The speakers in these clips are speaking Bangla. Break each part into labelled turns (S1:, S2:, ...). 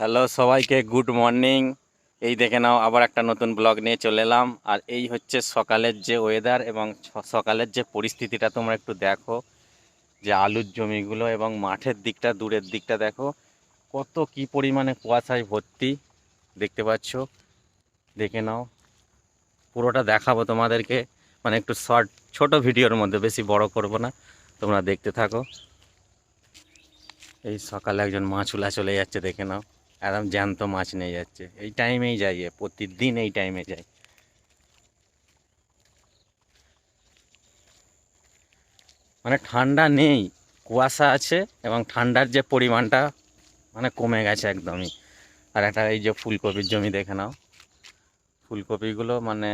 S1: হ্যালো সবাইকে, গুড মর্নিং। এই দেখে নাও, আবার একটা নতুন ব্লগ নিয়ে চলে এলাম। আর এই হচ্ছে সকালের যে ওয়েদার এবং সকালের যে পরিস্থিতিটা তোমরা একটু দেখো। যে আলুর জমিগুলো এবং মাঠের দিকটা, দূরের দিকটা দেখো। কত কি পরিমাণে কুয়াশায় ভর্তি, দেখতে পাচ্ছ? দেখে নাও। পুরোটা দেখাবো তোমাদেরকে। মানে একটু শর্ট ছোট ভিডিওর মধ্যে, বেশি বড় করব না। তোমরা দেখতে থাকো। এই সকালে একজন মাছুলা চলে যাচ্ছে, দেখে নাও। একদম জ্যান্ত মাছ নিয়ে যাচ্ছে। এই টাইমেই যাই প্রতিদিন এই টাইমে যায় মানে ঠান্ডা নেই, কুয়াশা আছে এবং ঠান্ডার যে পরিমাণটা মানে কমে গেছে একদমই। আর একটা এই যে ফুলকপির জমি দেখে নাও। ফুলকপিগুলো মানে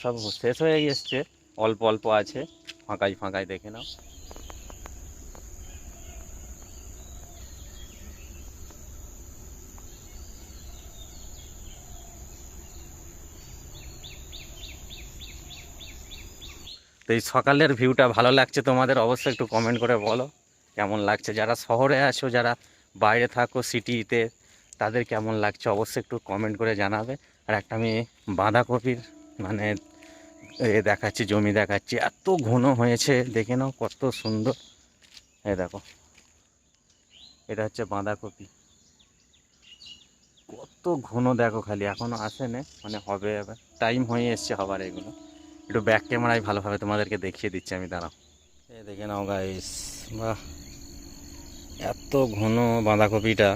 S1: সব শেষ হয়ে গেছে অল্প অল্প আছে, ফাঁকাই ফাঁকাই দেখে নাও। তো এই সকালের ভিউটা ভালো লাগছে তোমাদের, অবশ্যই একটু কমেন্ট করে বলো কেমন লাগছে। যারা শহরে আছো, যারা বাইরে থাকো সিটিতে তাদের কেমন লাগছে অবশ্যই একটু কমেন্ট করে জানাবে। আর একটা আমি বাঁধাকপির মানে এ দেখাচ্ছি, জমি দেখাচ্ছি, এত ঘন হয়েছে, দেখে নাও কত সুন্দর। এ দেখো, এটা হচ্ছে বাঁধাকপি। কত ঘন, দেখো খালি, এখনও আসেনি মানে হবে এবার টাইম হয়ে এসছে হবার এগুলো। একটু ব্যাক ক্যামেরায় ভালোভাবে তোমাদেরকে দেখিয়ে দিচ্ছি আমি, দাঁড়াও। এই দেখে নাও গাইস বাহ। এত ঘন বাঁধাকপিটা।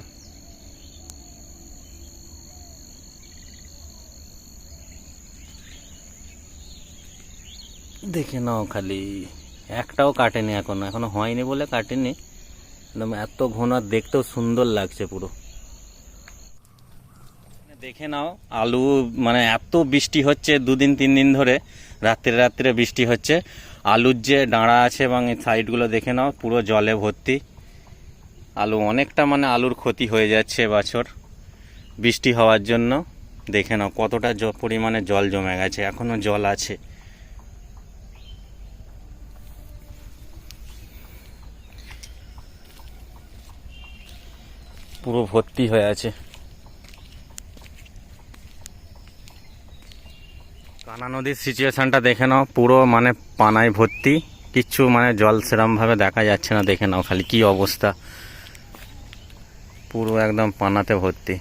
S1: দেখে নাও খালি। একটাও কাটেনি এখনও। এখনও হয়নি বলে কাটেনি। একদম এত ঘন আর দেখতেও সুন্দর লাগছে পুরো। দেখে নাও, আলু মানে এত বৃষ্টি হচ্ছে দুদিন, তিন দিন ধরে। রাত্রে রাত্রে বৃষ্টি হচ্ছে। আলুর যে ডাঁড়া আছে এবং এই সাইডগুলো দেখে নাও, পুরো জলে ভর্তি। আলু অনেকটা মানে আলুর ক্ষতি হয়ে যাচ্ছে এবছর বৃষ্টি হওয়ার জন্য। দেখে নাও কতটা পরিমাণে জল জমে গেছে এখনও জল আছে। পুরো ভর্তি হয়ে আছে। কানা নদীর সিচুয়েশানটা দেখে নাও। পুরো মানে পানায় ভর্তি। কিচ্ছু মানে জল সেরমভাবে দেখা যাচ্ছে না, দেখে নাও খালি কি অবস্থা। পুরো একদম পানাতে ভর্তি।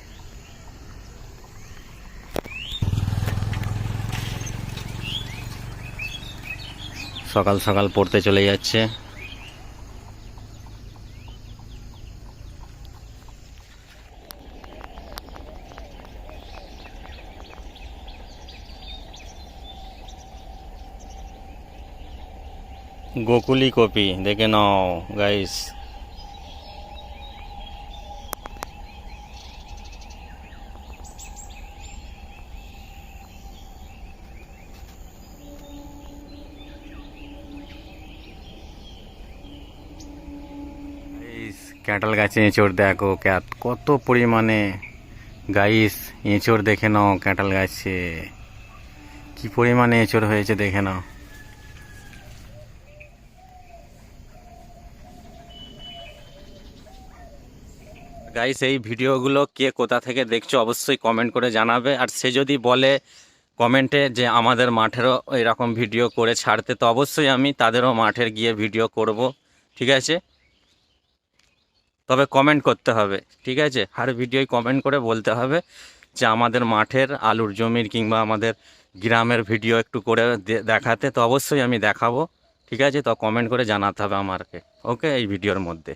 S1: সকাল সকাল পড়তে চলে যাচ্ছে। গোকুলি কপি, দেখে নাও গাইস ক্যাটাল গাছে এঁচড় দেখো কত পরিমাণে। গাইস এঁচড় দেখে নাও, ক্যাটাল গাছে। কি পরিমাণে এঁচড় হয়েছে দেখে নাও। গাইস এই ভিডিওগুলো কে কোথা থেকে দেখছ অবশ্যই কমেন্ট করে জানাবে। আর সে যদি বলে কমেন্টে যে আমাদের মাঠেরও এরকম ভিডিও করে ছাড়তে, তো অবশ্যই আমি তাদেরও মাঠের গিয়ে ভিডিও করব। ঠিক আছে? তবে কমেন্ট করতে হবে। ঠিক আছে? আর ভিডিওয় কমেন্ট করে বলতে হবে যে আমাদের মাঠের আলুর জমির কিংবা আমাদের গ্রামের ভিডিও একটু করে দেখাতে, তো অবশ্যই আমি দেখাবো। ঠিক আছে? তো কমেন্ট করে জানাতে হবে আমাকে ওকে এই ভিডিওর মধ্যে।